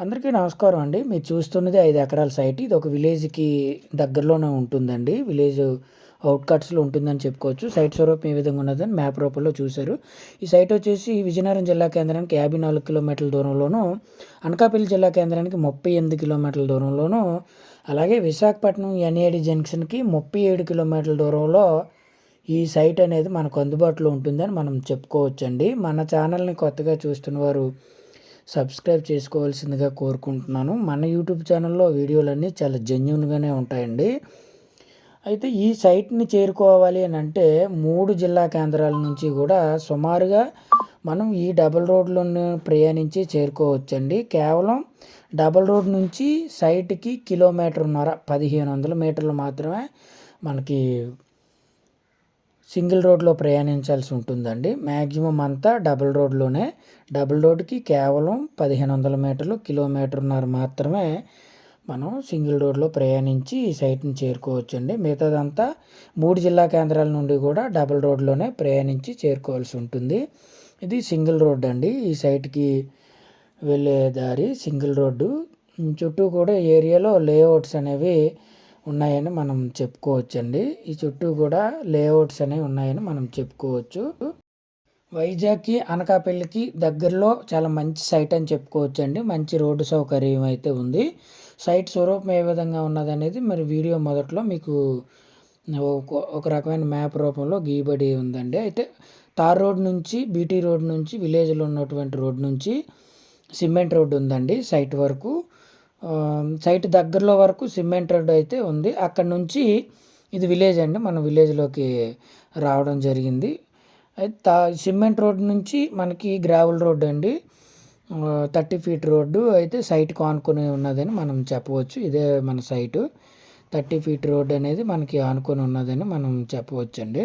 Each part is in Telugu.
అందరికీ నమస్కారం అండి. మీరు చూస్తున్నది ఐదు ఎకరాల సైట్. ఇది ఒక విలేజ్కి దగ్గరలోనే ఉంటుందండి. విలేజ్ అవుట్కట్స్లో ఉంటుందని చెప్పుకోవచ్చు. సైట్ స్వరూపం ఏ విధంగా ఉన్నదని మ్యాప్ రూపంలో చూశారు. ఈ సైట్ వచ్చేసి విజయనగరం జిల్లా కేంద్రానికి యాభై నాలుగు కిలోమీటర్ల దూరంలోనూ అనకాపల్లి జిల్లా కేంద్రానికి ముప్పై ఎనిమిది కిలోమీటర్ల దూరంలోనూ అలాగే విశాఖపట్నం ఎన్ఏడి జంక్షన్కి ముప్పై ఏడు కిలోమీటర్ల దూరంలో ఈ సైట్ అనేది మనకు అందుబాటులో ఉంటుందని మనం చెప్పుకోవచ్చండి. మన ఛానల్ని కొత్తగా చూస్తున్న వారు సబ్స్క్రైబ్ చేసుకోవాల్సిందిగా కోరుకుంటున్నాను. మన యూట్యూబ్ ఛానల్లో వీడియోలన్నీ చాలా జెన్యున్గానే ఉంటాయండి. అయితే ఈ సైట్ని చేరుకోవాలి అని అంటే మూడు జిల్లా కేంద్రాల నుంచి కూడా సుమారుగా మనం ఈ డబల్ రోడ్లను ప్రయాణించి చేరుకోవచ్చండి. కేవలం డబల్ రోడ్ నుంచి సైట్కి కిలోమీటర్న్నర పదిహేను వందల మీటర్లు మాత్రమే మనకి సింగిల్ రోడ్లో ప్రయాణించాల్సి ఉంటుందండి. మ్యాక్సిమం అంతా డబుల్ రోడ్లోనే. డబుల్ రోడ్కి కేవలం పదిహేను వందల మీటర్లు కిలోమీటర్న్నర మాత్రమే మనం సింగిల్ రోడ్లో ప్రయాణించి ఈ సైట్ని చేరుకోవచ్చండి. మిగతాదంతా మూడు జిల్లా కేంద్రాల నుండి కూడా డబుల్ రోడ్లోనే ప్రయాణించి చేరుకోవాల్సి ఉంటుంది. ఇది సింగిల్ రోడ్ అండి. ఈ సైట్కి వెళ్ళే దారి సింగిల్ రోడ్డు. చుట్టూ కూడా ఏరియాలో లేఅవుట్స్ అనేవి ఉన్నాయని మనం చెప్పుకోవచ్చండి. ఈ చుట్టూ కూడా లేఅవుట్స్ అనేవి ఉన్నాయని మనం చెప్పుకోవచ్చు. వైజాగ్కి అనకాపల్లికి దగ్గరలో చాలా మంచి సైట్ అని చెప్పుకోవచ్చండి. మంచి రోడ్డు సౌకర్యం అయితే ఉంది. సైట్ స్వరూపం ఏ విధంగా ఉన్నదనేది మరి వీడియో మొదట్లో మీకు ఒక రకమైన మ్యాప్ రూపంలో గీయబడి ఉందండి. అయితే తార్ రోడ్ నుంచి బీటీ రోడ్ నుంచి విలేజ్లో ఉన్నటువంటి రోడ్ నుంచి సిమెంట్ రోడ్ ఉందండి సైట్ వరకు. సైట్ దగ్గరలో వరకు సిమెంట్ రోడ్ అయితే ఉంది. అక్కడ నుంచి ఇది విలేజ్ అండి. మన విలేజ్లోకి రావడం జరిగింది. అయితే తా సిమెంట్ రోడ్ నుంచి మనకి గ్రావెల్ రోడ్ అండి. థర్టీ ఫీట్ రోడ్డు అయితే సైట్ ఆనుకొని ఉన్నదని మనం చెప్పవచ్చు. ఇదే మన సైటు. థర్టీ ఫీట్ రోడ్ అనేది మనకి ఆనుకొని ఉన్నదని మనం చెప్పవచ్చు అండి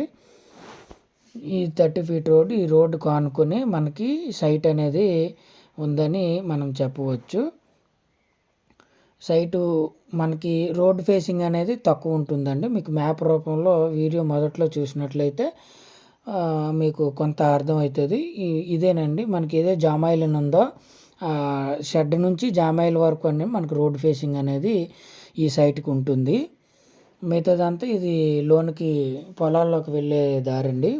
ఈ థర్టీ ఫీట్ రోడ్ ఈ రోడ్డుకు ఆనుకొని మనకి సైట్ అనేది ఉందని మనం చెప్పవచ్చు. సైటు మనకి రోడ్ ఫేసింగ్ అనేది తక్కువ ఉంటుందండి. మీకు మ్యాప్ రూపంలో వీడియో మొదట్లో చూసినట్లయితే మీకు కొంత అర్థమవుతుంది ఇదేనండి. మనకి ఏదో జామాయిల్ ఉందో షెడ్ నుంచి జామాయిల్ వరకు అనేది మనకు రోడ్ ఫేసింగ్ అనేది ఈ సైట్కి ఉంటుంది. మిగతాదంతా ఇది లోనికి పొలాల్లోకి వెళ్ళే దారండి.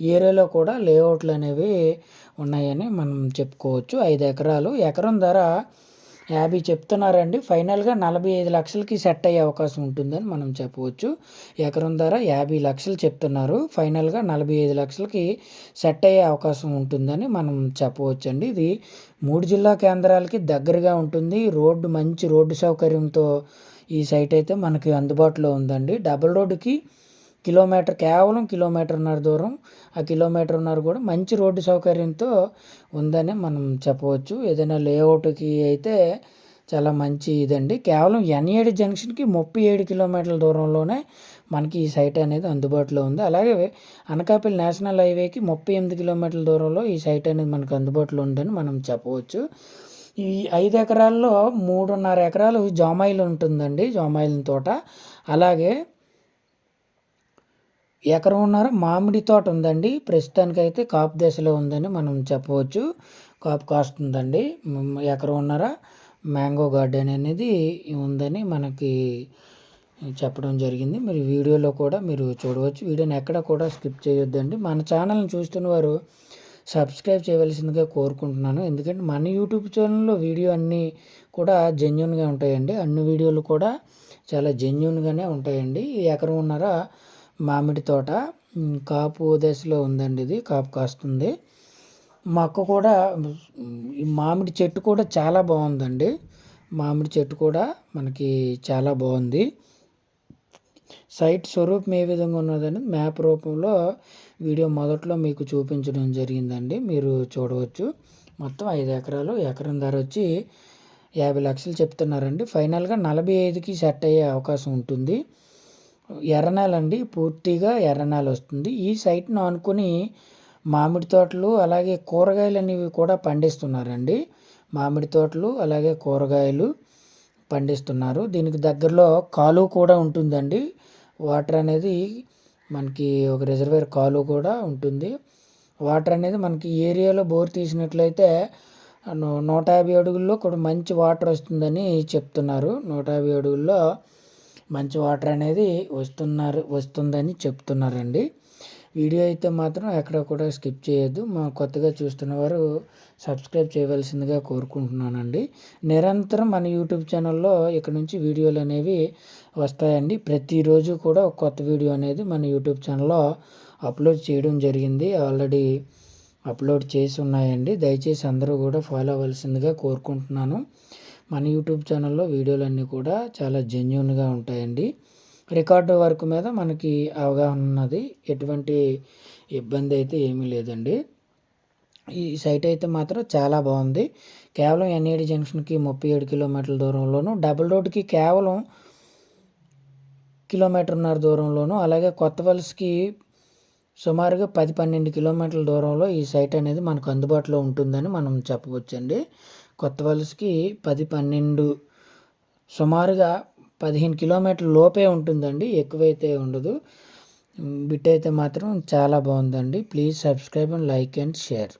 ఏరియాలో కూడా లేఅవుట్లు అనేవి ఉన్నాయని మనం చెప్పుకోవచ్చు. ఐదు ఎకరాలు. ఎకరం ధర యాభై చెప్తున్నారండి. ఫైనల్గా నలభై ఐదు లక్షలకి సెట్ అయ్యే అవకాశం ఉంటుందని మనం చెప్పవచ్చు. ఎకరం ధర యాభై లక్షలు చెప్తున్నారు. ఫైనల్గా నలభై ఐదు లక్షలకి సెట్ అయ్యే అవకాశం ఉంటుందని మనం చెప్పవచ్చు అండి ఇది మూడు జిల్లా కేంద్రాలకి దగ్గరగా ఉంటుంది. రోడ్డు మంచి రోడ్డు సౌకర్యంతో ఈ సైట్ అయితే మనకి అందుబాటులో ఉందండి. డబుల్ రోడ్డుకి కిలోమీటర్ కేవలం కిలోమీటర్న్నర దూరం. ఆ కిలోమీటర్న్నర కూడా మంచి రోడ్డు సౌకర్యంతో ఉందని మనం చెప్పవచ్చు. ఏదైనా లేఅవుట్కి అయితే చాలా మంచి ఇదండి. కేవలం ఎన్ఏడి జంక్షన్కి ముప్పై ఏడు కిలోమీటర్ల దూరంలోనే మనకి ఈ సైట్ అనేది అందుబాటులో ఉంది. అలాగే అనకాపల్లి నేషనల్ హైవేకి ముప్పై ఎనిమిది కిలోమీటర్ల దూరంలో ఈ సైట్ అనేది మనకు అందుబాటులో ఉందని మనం చెప్పవచ్చు. ఈ ఐదు ఎకరాల్లో మూడున్నర ఎకరాలు జామాయిల్ ఉంటుందండి జామాయిల్ తోట. అలాగే ఎకరంన్నర మామిడి తోట ఉందండి. ప్రస్తుతానికైతే కాపు దశలో ఉందని మనం చెప్పవచ్చు. కాపు కాస్తుందండి. ఎకరంన్నర మ్యాంగో గార్డెన్ అనేది ఉందని మనకి చెప్పడం జరిగింది. మీరు వీడియోలో కూడా మీరు చూడవచ్చు. వీడియోని ఎక్కడ కూడా స్కిప్ చేయొద్దండి. మన ఛానల్ని చూస్తున్న వారు సబ్స్క్రైబ్ చేయవలసిందిగా కోరుకుంటున్నాను. ఎందుకంటే మన యూట్యూబ్ ఛానల్లో వీడియో అన్నీ కూడా జెన్యున్గా ఉంటాయండి. అన్ని వీడియోలు కూడా చాలా జెన్యున్గానే ఉంటాయండి. ఎకరం ఉన్నారా మామిడి తోట కాపు దశలో ఉందండి ఇది కాపు కాస్తుంది. మొక్క కూడా మామిడి చెట్టు కూడా చాలా బాగుందండి. మామిడి చెట్టు కూడా మనకి చాలా బాగుంది. సైట్ స్వరూపం ఏ విధంగా ఉన్నదని మ్యాప్ రూపంలో వీడియో మొదట్లో మీకు చూపించడం జరిగిందండి. మీరు చూడవచ్చు. మొత్తం ఐదు ఎకరాలు ఎకరం ధర వచ్చి యాభై లక్షలు చెప్తున్నారండి. ఫైనల్గా నలభై ఐదుకి సెట్ అయ్యే అవకాశం ఉంటుంది. ఎర్రనేల అండి పూర్తిగా ఎర్రనేల వస్తుంది. ఈ సైట్ను ఆనుకుని మామిడి తోటలు అలాగే కూరగాయలు అనేవి కూడా పండిస్తున్నారండి. మామిడి తోటలు అలాగే కూరగాయలు పండిస్తున్నారు. దీనికి దగ్గరలో కాలువ కూడా ఉంటుందండి. వాటర్ అనేది మనకి ఒక రిజర్వేర్ కాలువ కూడా ఉంటుంది. వాటర్ అనేది మనకి ఏరియాలో బోర్ తీసినట్లయితే నూట యాభై అడుగుల్లో కూడా మంచి వాటర్ వస్తుందని చెప్తున్నారు. నూట యాభై అడుగుల్లో మంచి వాటర్ అనేది వస్తున్నారు వస్తుందని చెప్తున్నారండి. వీడియో అయితే మాత్రం ఎక్కడ కూడా స్కిప్ చేయొద్దు. మా కొత్తగా చూస్తున్న వారు సబ్స్క్రైబ్ చేయవలసిందిగా కోరుకుంటున్నానండి. నిరంతరం మన యూట్యూబ్ ఛానల్లో ఇక్కడ నుంచి వీడియోలు అనేవి వస్తాయండి. ప్రతిరోజు కూడా ఒక కొత్త వీడియో అనేది మన యూట్యూబ్ ఛానల్లో అప్లోడ్ చేయడం జరిగింది. ఆల్రెడీ అప్లోడ్ చేసి ఉన్నాయండి. దయచేసి అందరూ కూడా ఫాలో అవ్వాల్సిందిగా కోరుకుంటున్నాను. మన యూట్యూబ్ ఛానల్లో వీడియోలన్నీ కూడా చాలా జెన్యున్గా ఉంటాయండి. రికార్డు వర్క్ మీద మనకి అవగాహన ఉన్నది. ఎటువంటి ఇబ్బంది అయితే ఏమీ లేదండి. ఈ సైట్ అయితే మాత్రం చాలా బాగుంది. కేవలం ఎన్ఏడి జంక్షన్కి ముప్పై ఏడు కిలోమీటర్ల దూరంలోను డబుల్ రోడ్కి కేవలం కిలోమీటర్న్నర దూరంలోను అలాగే కొత్త వలసకి సుమారుగా పది పన్నెండు కిలోమీటర్ల దూరంలో ఈ సైట్ అనేది మనకు అందుబాటులో ఉంటుందని మనం చెప్పవచ్చండి. కొత్త వలసకి పది పన్నెండు సుమారుగా పదిహేను కిలోమీటర్ల లోపే ఉంటుందండి ఎక్కువైతే ఉండదు. బిట్ అయితే మాత్రం చాలా బాగుందండి. Please subscribe and like and share.